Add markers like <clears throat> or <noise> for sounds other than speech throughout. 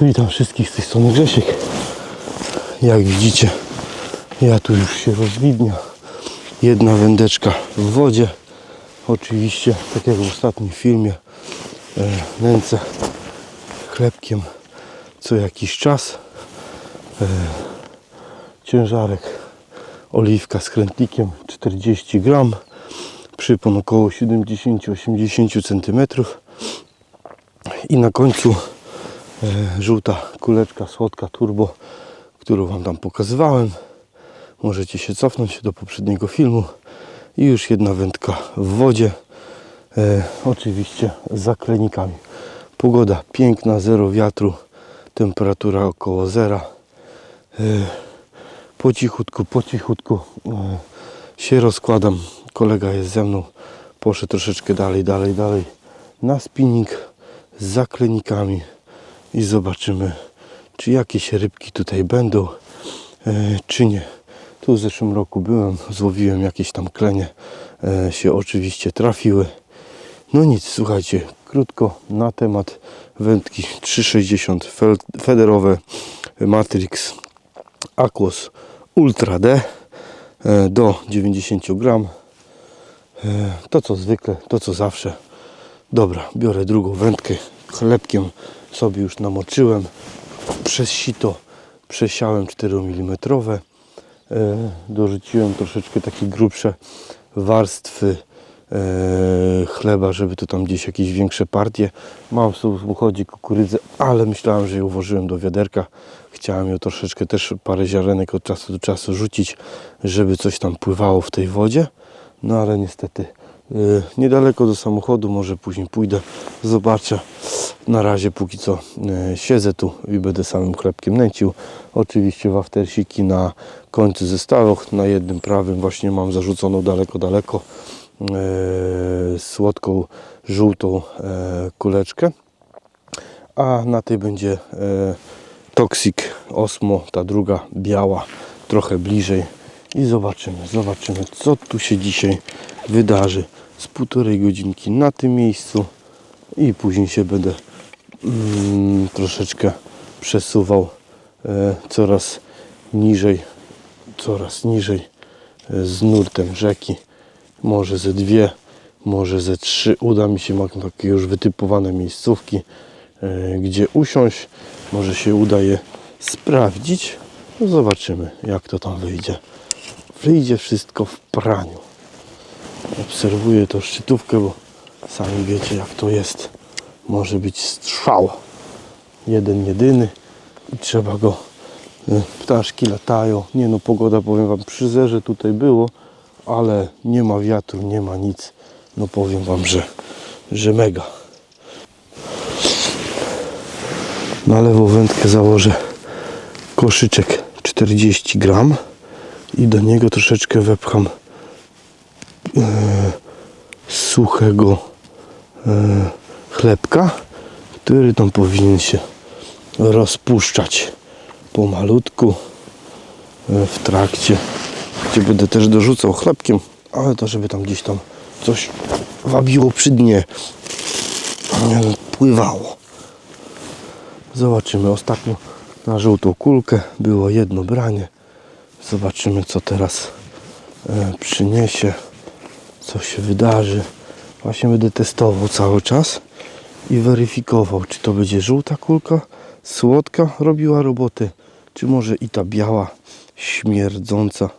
Witam wszystkich z tej strony Grzesiek. Jak widzicie, ja tu już się rozwidnia. Jedna wędeczka w wodzie. Oczywiście, tak jak w ostatnim filmie, e, nęcę chlebkiem co jakiś czas. E, ciężarek oliwka z krętnikiem 40 gram. Przypon około 70-80 cm. I na końcu żółta kuleczka słodka turbo, którą Wam tam pokazywałem. Możecie się cofnąć do poprzedniego filmu. I już jedna wędka w wodzie. E, oczywiście z zaklenikami. Pogoda piękna, zero wiatru, temperatura około zera. E, po cichutku, po cichutku e, się rozkładam. Kolega jest ze mną. Poszedł troszeczkę dalej, dalej, dalej na spinning z zaklenikami i zobaczymy, czy jakieś rybki tutaj będą, e, czy nie. Tu w zeszłym roku byłem, złowiłem jakieś tam klenie, e, się oczywiście trafiły. No nic, słuchajcie, krótko na temat wędki 360 fel- federowe Matrix Aquos Ultra D e, do 90 gram. To co zwykle, to co zawsze. Dobra, biorę drugą wędkę. Chlebkiem sobie już namoczyłem. Przez sito przesiałem 4 mm. Dorzuciłem troszeczkę takie grubsze warstwy e, chleba, żeby to tam gdzieś jakieś większe partie. Mam w samochodzie kukurydzę, ale myślałem, że ją włożyłem do wiaderka. Chciałem ją troszeczkę też parę ziarenek od czasu do czasu rzucić, żeby coś tam pływało w tej wodzie. No ale niestety niedaleko do samochodu, może później pójdę, zobaczę. Na razie póki co y, siedzę tu i będę samym chlebkiem nęcił. Oczywiście waftersiki na końcu zestawów, na jednym prawym właśnie mam zarzuconą daleko, daleko y, słodką, żółtą y, kuleczkę. A na tej będzie y, Toxic Osmo, ta druga biała, trochę bliżej i zobaczymy, zobaczymy co tu się dzisiaj wydarzy z półtorej godzinki na tym miejscu i później się będę mm, troszeczkę przesuwał e, coraz niżej, coraz niżej e, z nurtem rzeki. Może ze dwie, może ze trzy. Uda mi się, mam takie już wytypowane miejscówki, e, gdzie usiąść. Może się uda je sprawdzić. No zobaczymy, jak to tam wyjdzie. Wyjdzie wszystko w praniu. Obserwuję tą szczytówkę, bo sami wiecie, jak to jest. Może być strzał. Jeden, jedyny i trzeba go. y, Ptaszki latają. Nie no, pogoda powiem Wam przy zerze tutaj było, ale nie ma wiatru, nie ma nic. No powiem Wam, że, że mega. Na lewą wędkę założę koszyczek 40 gram i do niego troszeczkę wepcham e, suchego e, chlebka, który tam powinien się rozpuszczać pomalutku e, w trakcie, gdzie będę też dorzucał chlebkiem, ale to żeby tam gdzieś tam coś wabiło przy dnie, nie pływało. Zobaczymy. Ostatnio na żółtą kulkę było jedno branie. Zobaczymy, co teraz przyniesie, co się wydarzy. Właśnie będę testował cały czas i weryfikował, czy to będzie żółta kulka, słodka robiła roboty, czy może i ta biała, śmierdząca,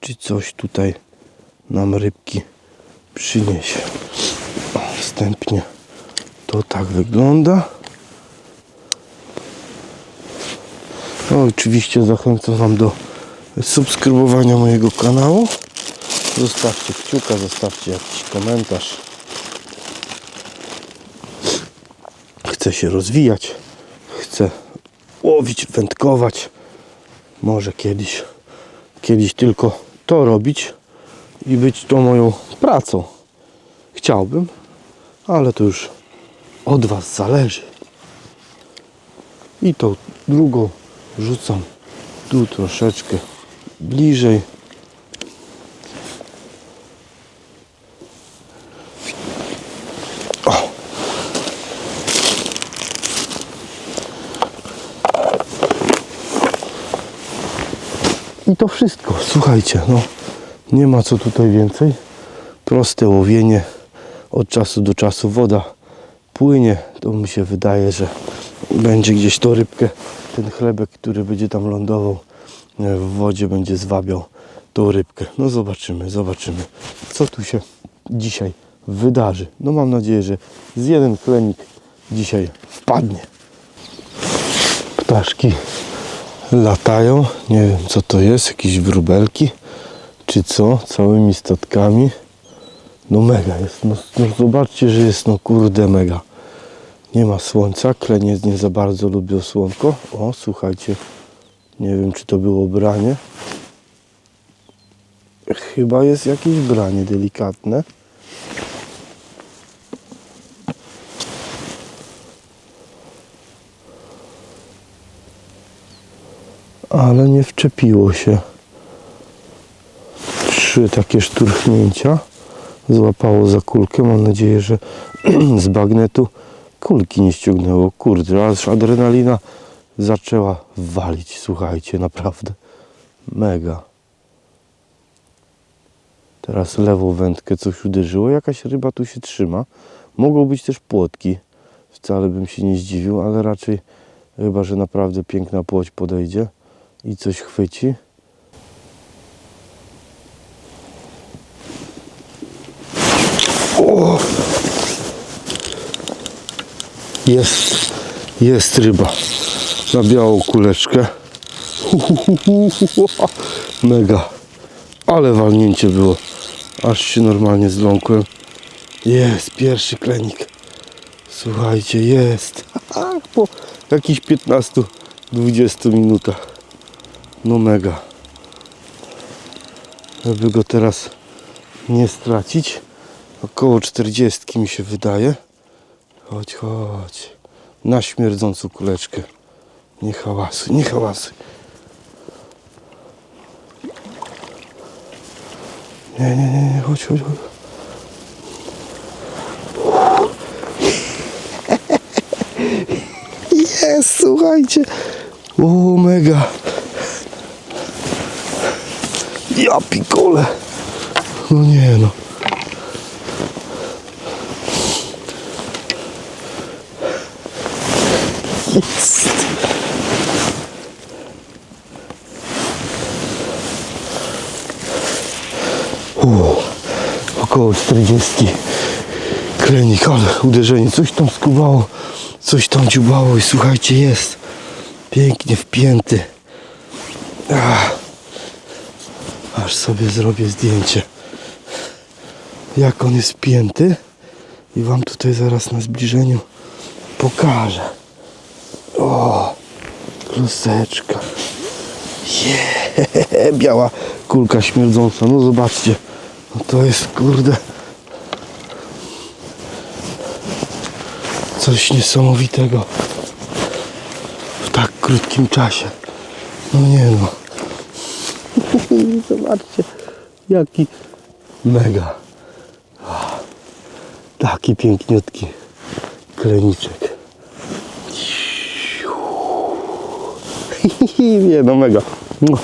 czy coś tutaj nam rybki przyniesie. Wstępnie to tak wygląda. No, oczywiście zachęcam Wam do subskrybowania mojego kanału. Zostawcie kciuka, zostawcie jakiś komentarz. Chcę się rozwijać, chcę łowić, wędkować. Może kiedyś, kiedyś tylko to robić i być to moją pracą. Chciałbym, ale to już od Was zależy. I tą drugą rzucam tu troszeczkę bliżej. I to wszystko. Słuchajcie, no nie ma co tutaj więcej. Proste łowienie. Od czasu do czasu woda płynie. To mi się wydaje, że będzie gdzieś to rybkę, ten chlebek, który będzie tam lądował e, w wodzie, będzie zwabiał tą rybkę. No zobaczymy, zobaczymy, co tu się dzisiaj wydarzy. No mam nadzieję, że z jeden klenik dzisiaj wpadnie. Ptaszki latają. Nie wiem co to jest, jakieś wróbelki czy co, całymi statkami. No mega jest, no, no zobaczcie, że jest no kurde mega. Nie ma słońca, klenie nie za bardzo lubią słonko. O, słuchajcie, nie wiem czy to było branie. Chyba jest jakieś branie delikatne. Ale nie wczepiło się. Trzy takie szturchnięcia. Złapało za kulkę. Mam nadzieję, że <clears throat> z bagnetu kulki nie ściągnęło. Kurde, aż adrenalina zaczęła walić. Słuchajcie, naprawdę. Mega. Teraz lewą wędkę coś uderzyło. Jakaś ryba tu się trzyma. Mogą być też płotki. Wcale bym się nie zdziwił, ale raczej chyba, że naprawdę piękna płoć podejdzie i coś chwyci. O! Jest, jest ryba na białą kuleczkę. <laughs> Mega. Ale walnięcie było. Aż się normalnie zląkłem. Jest, pierwszy klenik. Słuchajcie, jest. <laughs> Po jakichś 15-20 minutach. No mega. Żeby go teraz nie stracić. Około 40 mi się wydaje. Chodź, chodź. Na śmierdzącą kuleczkę. Nie hałasuj, nie hałasuj. Nie, nie, nie, nie, chodź, chodź, chodź. <laughs> Jest, słuchajcie. O, mega. Ja pikole. No nie no. Jest. U, około 40 klenik, ale uderzenie, coś tam skuwało, coś tam dziubało i słuchajcie, jest pięknie wpięty. Ach, aż sobie zrobię zdjęcie, jak on jest wpięty i wam tutaj zaraz na zbliżeniu pokażę. O, kluseczka. Je, <laughs> biała kulka śmierdząca. No zobaczcie. No to jest kurde. Coś niesamowitego. W tak krótkim czasie. No nie no. Zobaczcie. Jaki mega. Taki piękniutki kleniczek. <laughs> nie no mega. No,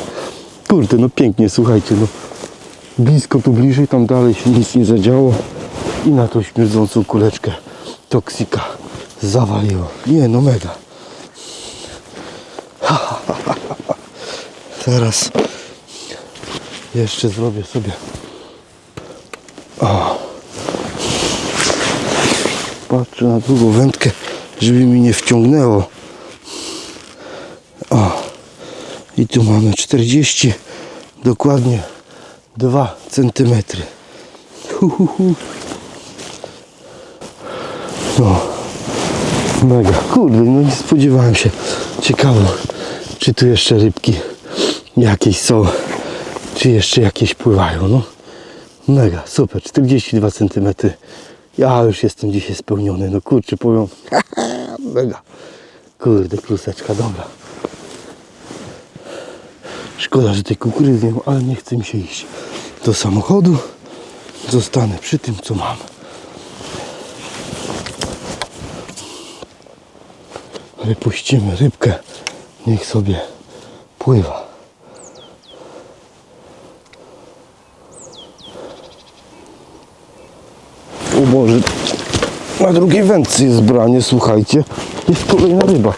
Kurde, no pięknie, słuchajcie, no blisko tu bliżej, tam dalej się nic nie zadziało i na tą śmierdzącą kuleczkę toksika zawaliło. Nie no mega. <laughs> Teraz jeszcze zrobię sobie o. Patrzę na drugą wędkę, żeby mi nie wciągnęło. O. I tu mamy 40, dokładnie 2 centymetry. Hu, hu, hu. No, mega. Kurde, no nie spodziewałem się. Ciekawo, czy tu jeszcze rybki jakieś są, czy jeszcze jakieś pływają. No, mega, super. 42 centymetry. Ja już jestem dzisiaj spełniony. No kurczę, powiem, <laughs> mega. Kurde, kluseczka, dobra. Szkoda, że tej kukurydzy nie ma, ale nie chce mi się iść do samochodu. Zostanę przy tym, co mam. Wypuścimy rybkę. Niech sobie pływa. Boże, na drugiej wędce jest branie, słuchajcie. Jest kolejna ryba.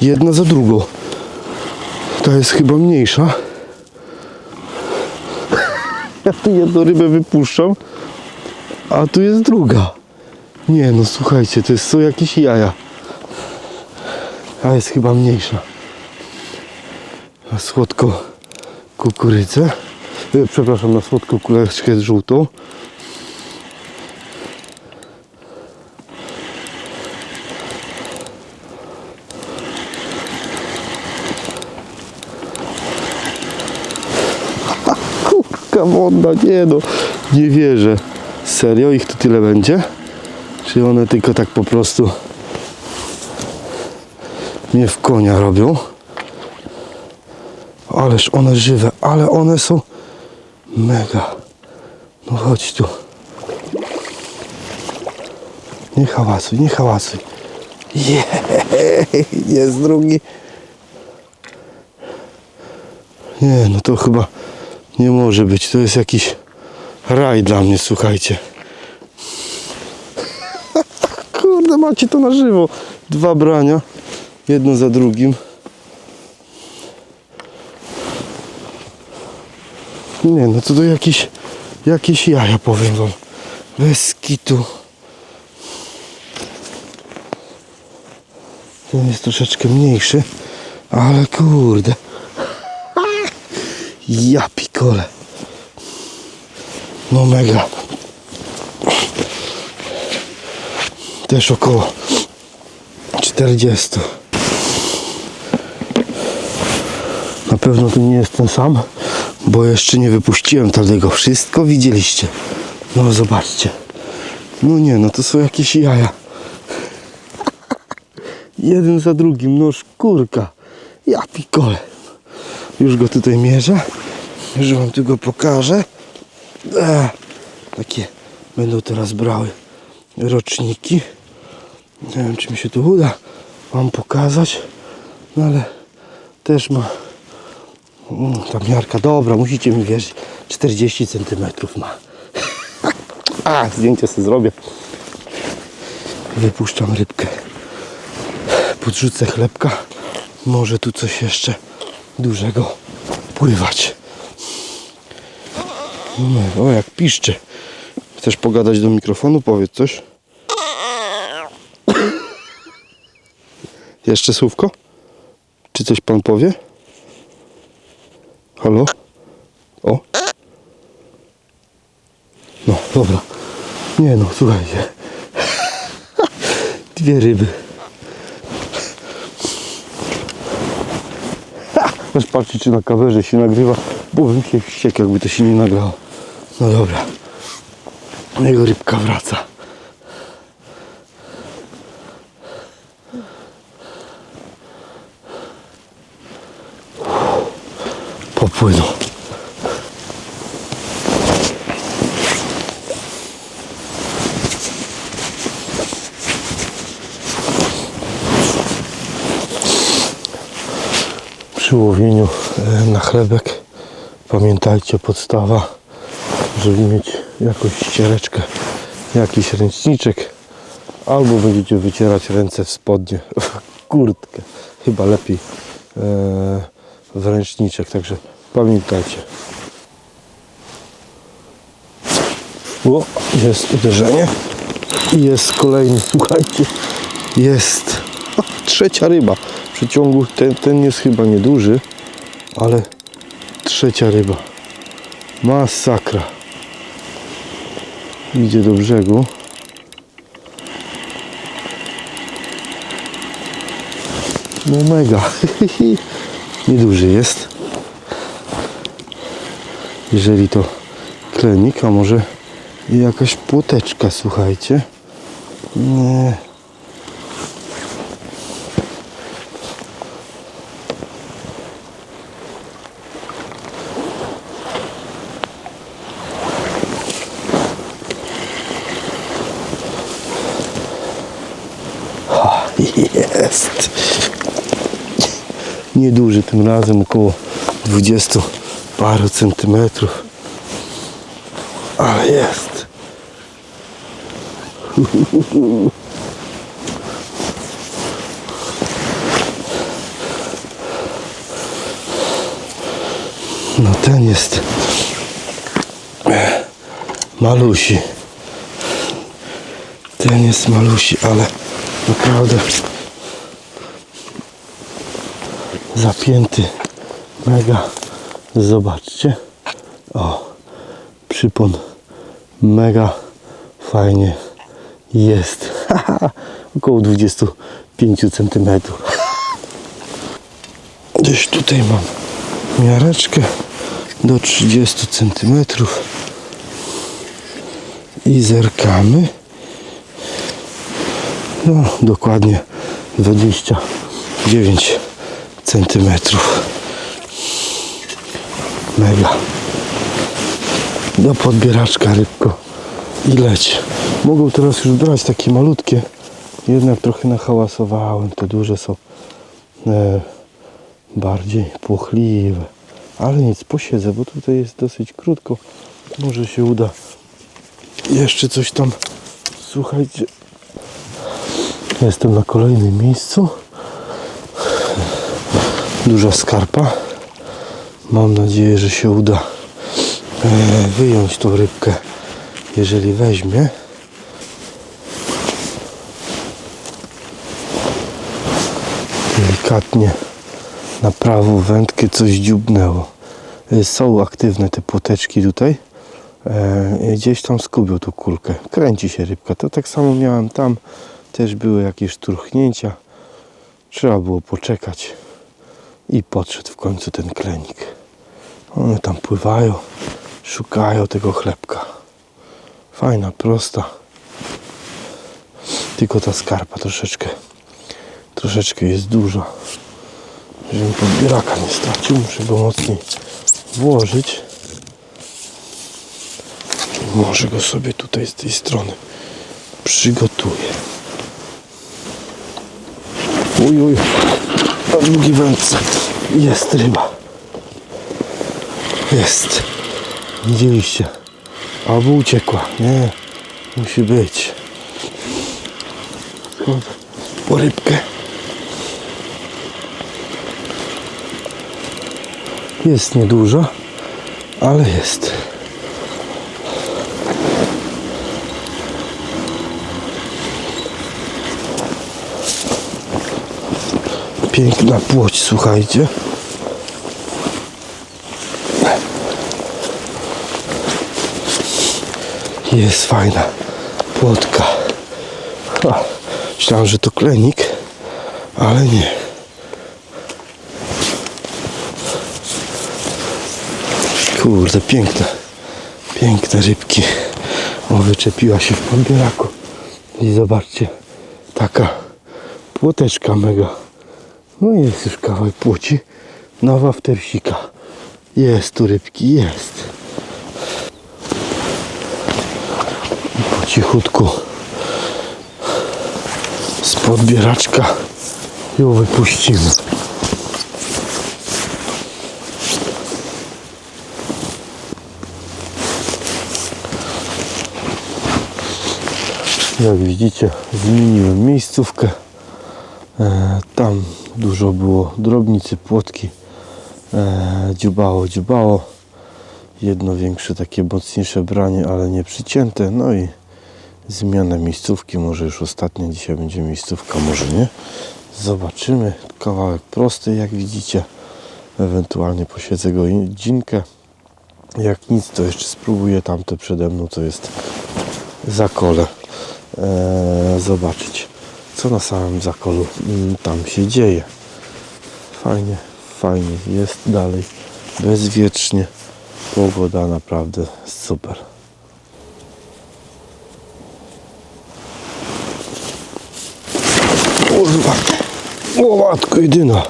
Jedna za drugą. Ta jest chyba mniejsza. <laughs> Ja tu jedną rybę wypuszczam, a tu jest druga. Nie no, słuchajcie, to jest, są jakieś jaja. A jest chyba mniejsza. Na słodko kukurydzę. E, Przepraszam, na słodką kuleczkę żółtą. Wodna, nie no, nie wierzę. Serio, ich tu tyle będzie? Czy one tylko tak po prostu mnie w konia robią? Ależ one żywe, ale one są mega. No chodź tu. Nie hałasuj, nie hałasuj. Jej, jest <laughs> drugi. Nie, no to chyba nie może być. To jest jakiś raj dla mnie, słuchajcie. <laughs> Kurde, macie to na żywo. Dwa brania. Jedno za drugim. Nie, no to to jakieś, jakieś jaja, powiem wam. Bez kitu. Ten jest troszeczkę mniejszy, ale kurde. Ja pikole. No mega. Też około 40. Na pewno to nie jest ten sam, bo jeszcze nie wypuściłem tego. Wszystko widzieliście. No zobaczcie. No nie, no to są jakieś jaja. Jeden za drugim, no szkórka. Ja pikole. Już go tutaj mierzę. Już wam tu go pokażę. E, takie będą teraz brały roczniki. Nie wiem, czy mi się to uda wam pokazać. No ale też ma Mm, ta miarka dobra, musicie mi wierzyć. 40 cm ma. <laughs> A, zdjęcie sobie zrobię. Wypuszczam rybkę. Podrzucę chlebka. Może tu coś jeszcze dużego pływać. O, jak piszczy. Chcesz pogadać do mikrofonu? Powiedz coś. Jeszcze słówko? Czy coś pan powie? Halo? O? No, dobra. Nie no, słuchajcie. <laughs> Dwie ryby. Patrzcie, czy na kamerze się nagrywa, bo bym się wściekł, jakby to się nie nagrało. No dobra. Jego rybka wraca. Popłynął. Przy łowieniu e, na chlebek pamiętajcie podstawa, żeby mieć jakąś ściereczkę, jakiś ręczniczek albo będziecie wycierać ręce w spodnie, kurtkę. Chyba lepiej e, w ręczniczek, także pamiętajcie. O, jest uderzenie. I jest kolejny, słuchajcie, jest <laughs> trzecia ryba w przeciągu, ten, ten jest chyba nieduży, ale trzecia ryba. Masakra. Idzie do brzegu. No mega. <laughs> Nieduży jest. Jeżeli to klenik, a może jakaś płoteczka, słuchajcie. Nie. Ha, Jest. Nieduży tym razem, około 20 paru centymetrów. Ale jest. No ten jest malusi. Ten jest malusi, ale naprawdę zapięty. Mega. Zobaczcie. O, przypon. Mega fajnie jest. <laughs> Około 25 cm. <laughs> Gdzieś tutaj mam miareczkę do 30 cm i zerkamy. No, dokładnie 29 centymetrów. Mega. Do podbieraczka rybko i leć. Mogą teraz już brać takie malutkie. Jednak trochę nahałasowałem. Te duże są e, bardziej płochliwe. Ale nic, posiedzę, bo tutaj jest dosyć krótko. Może się uda jeszcze coś tam. Słuchajcie. Jestem na kolejnym miejscu. Duża skarpa. Mam nadzieję, że się uda e, wyjąć tą rybkę, jeżeli weźmie. Delikatnie na prawą wędkę coś dziubnęło. E, Są aktywne te płoteczki tutaj. E, gdzieś tam skubił tą kulkę. Kręci się rybka. To tak samo miałem tam. Też były jakieś szturchnięcia. Trzeba było poczekać. I podszedł w końcu ten klenik. One tam pływają, szukają tego chlebka. Fajna, prosta. Tylko ta skarpa troszeczkę, troszeczkę jest duża. Żebym podbieraka nie stracił, muszę go mocniej włożyć. Może go sobie tutaj z tej strony przygotuję. Uj, uj, długiej wędce jest ryba. Jest. Widzieliście? Albo uciekła. Nie. Musi być. Po rybkę. Jest niedużo, ale jest. Piękna płoć, słuchajcie. Jest fajna płotka. Ha, myślałem, że to klenik, ale nie. Kurde, piękne, piękne rybki. O, wyczepiła się w podbieraku. I zobaczcie, taka płoteczka mega. No jest już kawałek płoci. Nowa wtersika. Jest tu rybki, jest. po cichutku z podbieraczka ją wypuścimy. Jak widzicie, zmieniłem miejscówkę. E, tam dużo było drobnicy, płotki. E, dziubało, dziubało jedno większe, takie mocniejsze branie, ale nie przycięte. No i zmiana miejscówki, może już ostatnia dzisiaj będzie miejscówka, może nie. Zobaczymy. Kawałek prosty, jak widzicie. Ewentualnie posiedzę godzinkę. Jak nic, to jeszcze spróbuję tamte przede mną, co jest zakole. Eee, zobaczyć, co na samym zakolu mm, tam się dzieje. Fajnie, fajnie jest dalej, bezwiecznie. Pogoda naprawdę super. Kurwa, o matko jedyna.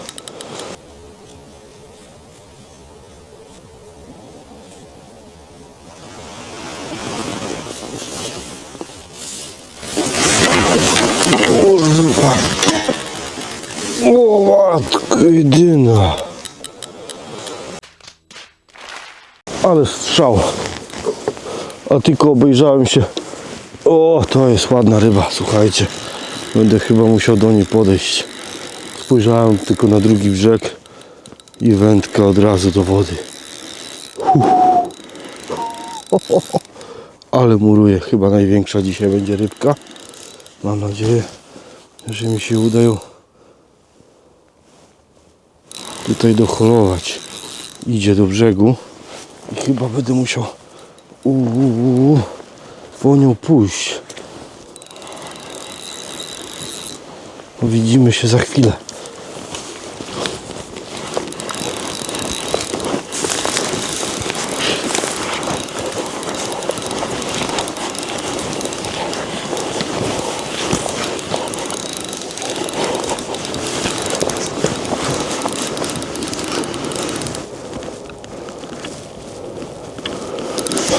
Kurwa. O matko jedyna. Ale strzał. A tylko obejrzałem się O, to jest ładna ryba, słuchajcie. Będę chyba musiał do niej podejść. Spojrzałem tylko na drugi brzeg i wędka od razu do wody. Ale muruje, chyba największa dzisiaj będzie rybka. Mam nadzieję, że mi się uda ją tutaj doholować. Idzie do brzegu i chyba będę musiał u, u, u, u, po nią pójść. Widzimy się za chwilę.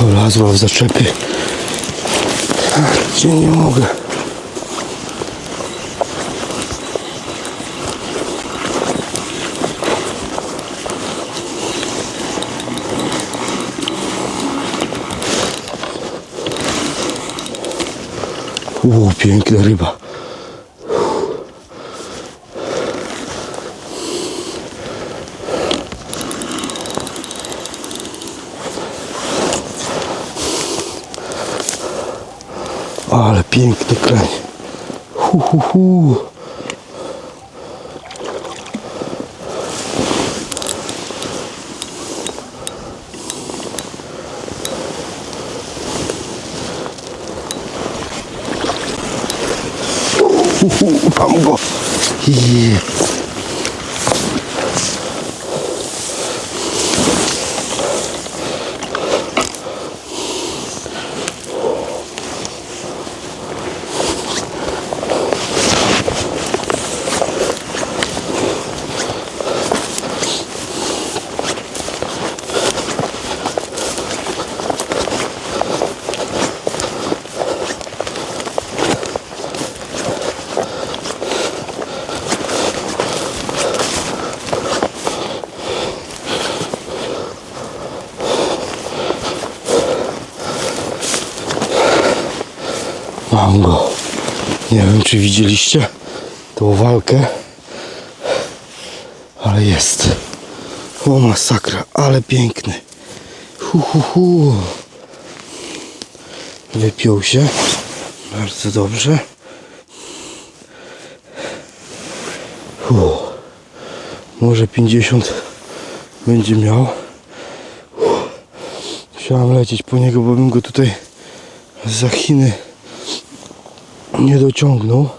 Wlazła w zaczepy. Gdzie nie mogę. O, piękna ryba. Hu, hu. Hu, czy widzieliście tą walkę, ale jest. O masakra, ale piękny. Hu, hu, hu. Wypiął się. Bardzo dobrze. Hu. Może 50 będzie miał. Hu. Chciałem lecieć po niego, bo bym go tutaj za Chiny nie dociągnął.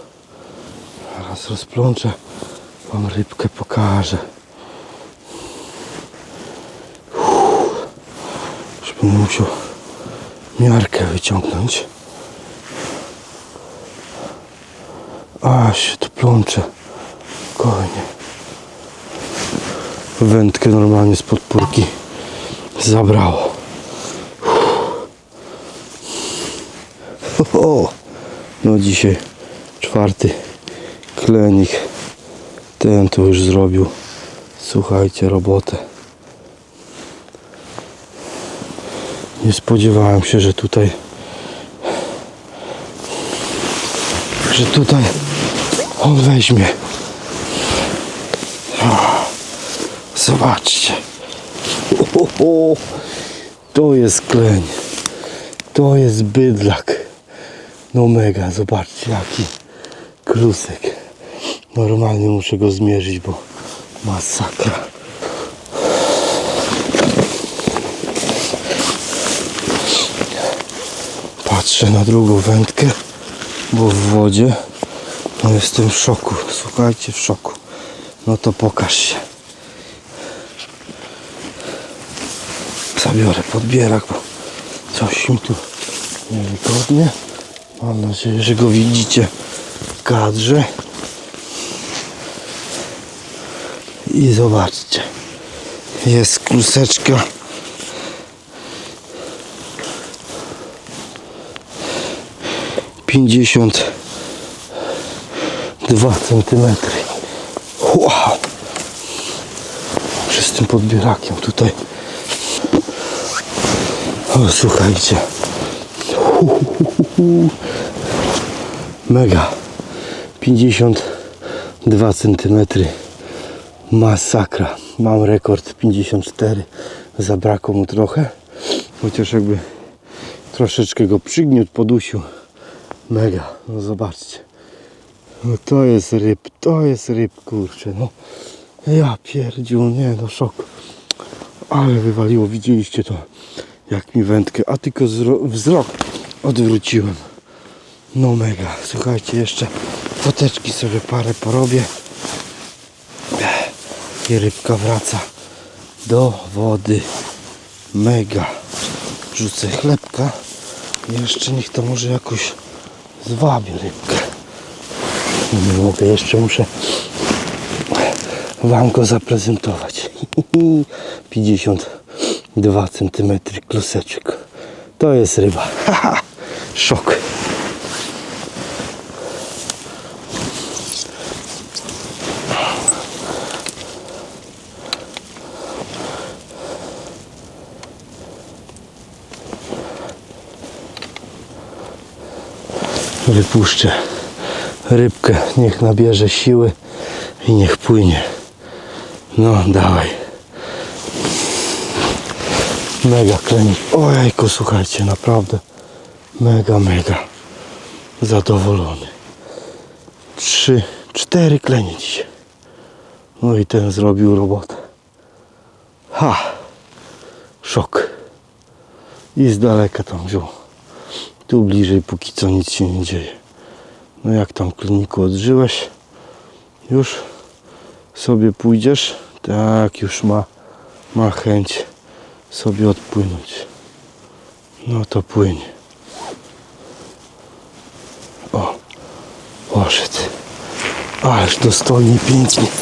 Teraz rozplączę. Wam rybkę pokażę. Już będę musiał miarkę wyciągnąć. A się tu plączę. Spokojnie. Wędkę normalnie z podpórki zabrało. No dzisiaj czwarty klenik. Ten to już zrobił. Słuchajcie, robotę. Nie spodziewałem się, że tutaj że tutaj on weźmie. Zobaczcie. O. To jest kleń. To jest bydlak. No mega, zobaczcie jaki klusek. Normalnie muszę go zmierzyć, bo masakra. Patrzę na drugą wędkę, bo w wodzie no jestem w szoku. Słuchajcie, w szoku. No to pokaż się. Zabiorę podbierak, bo coś mi tu niewygodnie. Mam nadzieję, że go widzicie w kadrze. I zobaczcie. Jest kluseczka. Pięćdziesiąt dwa centymetry. Wow! Przez tym podbierakiem tutaj. O, słuchajcie. Mega. 52 cm. Masakra. Mam rekord 54. Zabrakło mu trochę. Chociaż jakby troszeczkę go przygniótł, podusił. Mega. No zobaczcie. No to jest ryb, to jest ryb, kurczę, no. Ja pierdziu, nie no, szok. Ale wywaliło, widzieliście to, jak mi wędkę, a tylko zro- wzrok odwróciłem. No mega, słuchajcie, jeszcze foteczki sobie parę porobię. I rybka wraca do wody. Mega. Rzucę chlebka. Jeszcze niech to może jakoś zwabię rybkę. Nie mogę, jeszcze muszę Wam go zaprezentować. <laughs> 52 cm kluseczek. To jest ryba. <laughs> Szok. Wypuszczę rybkę, niech nabierze siły i niech płynie. No, dawaj. Mega klenik. Ojejku, słuchajcie, naprawdę mega, mega zadowolony. Trzy, cztery klenie dzisiaj. No i ten zrobił robotę. Ha! Szok. I z daleka tam wziął. Tu bliżej póki co nic się nie dzieje. No jak tam kliniku odżyłeś? Już sobie pójdziesz? Tak, już ma, ma chęć sobie odpłynąć. No to płyń. O, poszedł. Ależ dostojnie, pięknie. <laughs>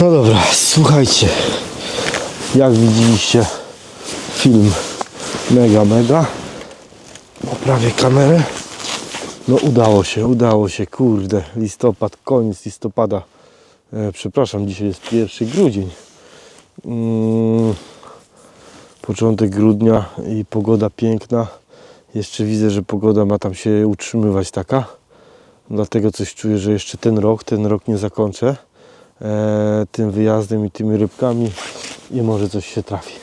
No dobra, słuchajcie. Jak widzieliście film mega mega. Poprawię kamerę. No udało się, udało się, kurde. Listopad, koniec listopada. E, przepraszam, dzisiaj jest 1 grudzień. Mm, początek grudnia i pogoda piękna. Jeszcze widzę, że pogoda ma tam się utrzymywać taka. Dlatego coś czuję, że jeszcze ten rok, ten rok nie zakończę e, tym wyjazdem i tymi rybkami i może coś się trafi.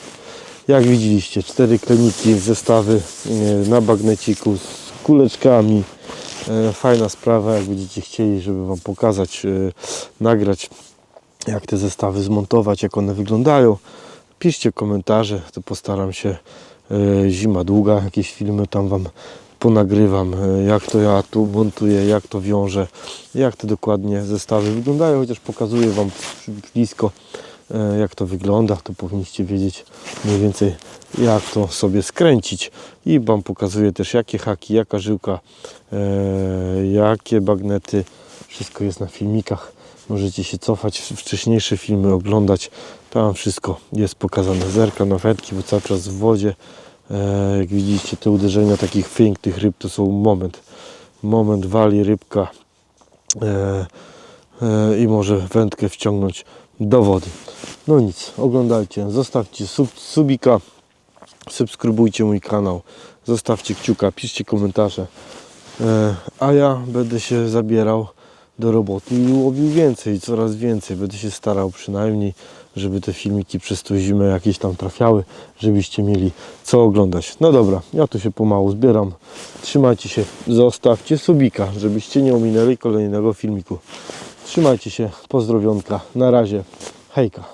Jak widzieliście, cztery kleniki, zestawy e, na bagneciku z kuleczkami. E, Fajna sprawa, jak będziecie chcieli, żeby Wam pokazać, e, nagrać, jak te zestawy zmontować, jak one wyglądają. Piszcie komentarze, to postaram się. Zima długa, jakieś filmy tam Wam ponagrywam, jak to ja tu montuję, jak to wiążę, jak te dokładnie zestawy wyglądają, chociaż pokazuję Wam blisko jak to wygląda, to powinniście wiedzieć mniej więcej jak to sobie skręcić. I Wam pokazuję też jakie haki, jaka żyłka, e, jakie bagnety, wszystko jest na filmikach, możecie się cofać, wcześniejsze filmy oglądać, tam wszystko jest pokazane, zerka na wędki, bo cały czas w wodzie, e, jak widzicie te uderzenia takich pięknych ryb to są moment, moment wali rybka, e, e, i może wędkę wciągnąć do wody. No nic, oglądajcie, zostawcie sub, subika, subskrybujcie mój kanał, zostawcie kciuka, piszcie komentarze, e, a ja będę się zabierał do roboty i łowił więcej, coraz więcej. Będę się starał przynajmniej, żeby te filmiki przez tą zimę jakieś tam trafiały, żebyście mieli co oglądać. No dobra, ja tu się pomału zbieram. Trzymajcie się, zostawcie subika, żebyście nie ominęli kolejnego filmiku. Trzymajcie się, pozdrowionka, na razie, hejka.